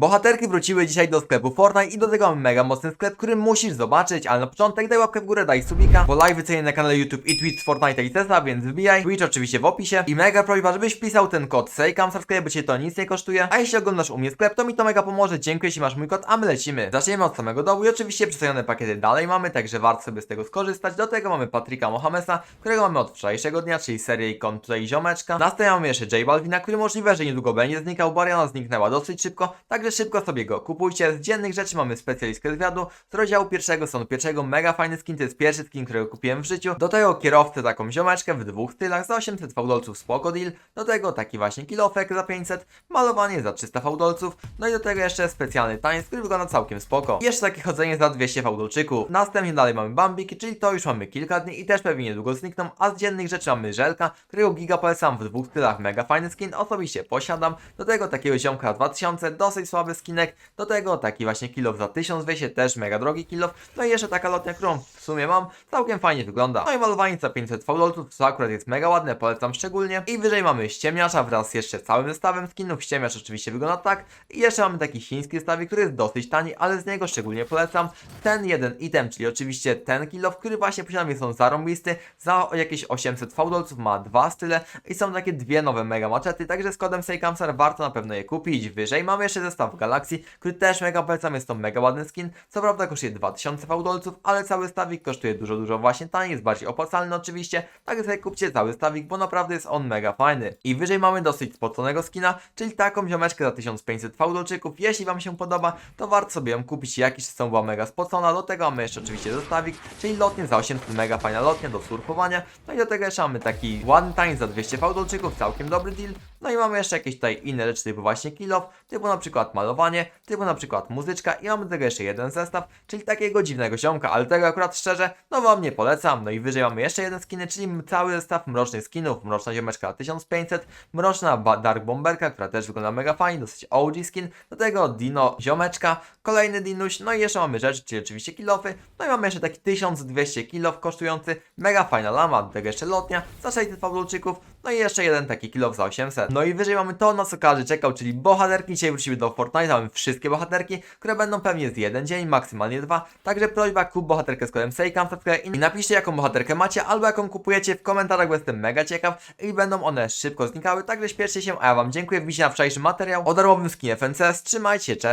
Bohaterki wróciły dzisiaj do sklepu Fortnite i do tego mega mocny sklep, który musisz zobaczyć, ale na początek daj łapkę w górę, daj subika, bo live cenię na kanale YouTube i Twitch z Fortnite i Tesla, więc wbijaj, Twitch oczywiście w opisie. I mega prośba, żebyś wpisał ten kod SEJKAMSA w bo cię to nic nie kosztuje, a jeśli oglądasz u mnie sklep, to mi to mega pomoże, dziękuję jeśli masz mój kod, a my lecimy. Zaczniemy od samego dołu i oczywiście przedstawione pakiety dalej mamy, także warto sobie z tego skorzystać, do tego mamy Patryka Mohamesa, którego mamy od wczorajszego dnia, czyli serię ikon tutaj ziomeczka, następnie mamy jeszcze J Balvina, który możliwe, że niedługo będzie znikał, bo Ariana zniknęła dosyć szybko, także szybko sobie go kupujcie. Z dziennych rzeczy mamy specjalistkę zwiadu, z rozdziału pierwszego, sonu pierwszego, mega fajny skin, to jest pierwszy skin, którego kupiłem w życiu. Do tego kierowcę taką ziomeczkę w dwóch stylach za 800 fałdolców spoko deal, do tego taki właśnie kilofek za 500, malowanie za 300 fałdolców, no i do tego jeszcze specjalny tańc, który wygląda całkiem spoko. I jeszcze takie chodzenie za 200 fałdolczyków. Następnie dalej mamy bambiki, czyli to już mamy kilka dni i też pewnie niedługo znikną, a z dziennych rzeczy mamy żelka, którego giga polecam w dwóch stylach, mega fajny skin, osobiście posiadam, do tego takiego ziomka 2000, dosyć słaby skinek, do tego taki właśnie kilof za 1200, też mega drogi kilof. No i jeszcze taka lotnia, którą w sumie mam, całkiem fajnie wygląda. No i malowanie za 500 faulolców, co akurat jest mega ładne, polecam szczególnie. I wyżej mamy ściemniacza wraz z jeszcze całym zestawem skinów. Ściemniacz oczywiście wygląda tak. I jeszcze mamy taki chiński zestawik, który jest dosyć tani, ale z niego szczególnie polecam ten jeden item, czyli oczywiście ten kilof, który właśnie posiadam, jest on zarąbisty. Za jakieś 800 faudolców ma dwa style i są takie dwie nowe mega maczety, także z kodem SEJKAMSAR warto na pewno je kupić. Wyżej mamy jeszcze zestaw Galaxy, który też mega polecam, jest to mega ładny skin. Co prawda kosztuje 2000 faudolców, ale cały stawik kosztuje dużo, dużo właśnie taniej, jest bardziej opłacalny oczywiście. Także sobie kupcie cały stawik, bo naprawdę jest on mega fajny. I wyżej mamy dosyć spoconego skina, czyli taką ziomeczkę za 1500 faudolczyków. Jeśli Wam się podoba, to warto sobie ją kupić. Jakiś temu była mega spocona. Do tego mamy jeszcze oczywiście zestawik, czyli lotnie za 800, mega fajna lotnia do surfowania. No i do tego jeszcze mamy taki ładny tańc za 200 faudolczyków, całkiem dobry deal. No i mamy jeszcze jakieś tutaj inne rzeczy typu właśnie kill off, typu na przykład malowanie, typu na przykład muzyczka i mamy do tego jeszcze jeden zestaw, czyli takiego dziwnego ziomka, ale tego akurat szczerze, no wam nie polecam. No i wyżej mamy jeszcze jeden skiny, czyli cały zestaw mrocznych skinów, mroczna ziomeczka 1500, mroczna dark bomberka, która też wygląda mega fajnie, dosyć OG skin, do tego dino ziomeczka, kolejny dinuś, no i jeszcze mamy rzeczy, czyli oczywiście kilofy, no i mamy jeszcze taki 1200 kilof kosztujący, mega fajna lama, do tego jeszcze lotnia za 600 fablolczyków, no i jeszcze jeden taki kilof za 800. No i wyżej mamy to, na co każdy czekał, czyli bohaterki. Dzisiaj wróciły do Fortnite, mamy wszystkie bohaterki, które będą pewnie z jeden dzień, maksymalnie dwa. Także prośba, kup bohaterkę z kodem SEJKAM i napiszcie jaką bohaterkę macie, albo jaką kupujecie w komentarzach, bo jestem mega ciekaw i będą one szybko znikały, także śpieszcie się, a ja wam dziękuję, wbicie na wczorajszy materiał o darmowym skinie FNCS, trzymajcie cześć!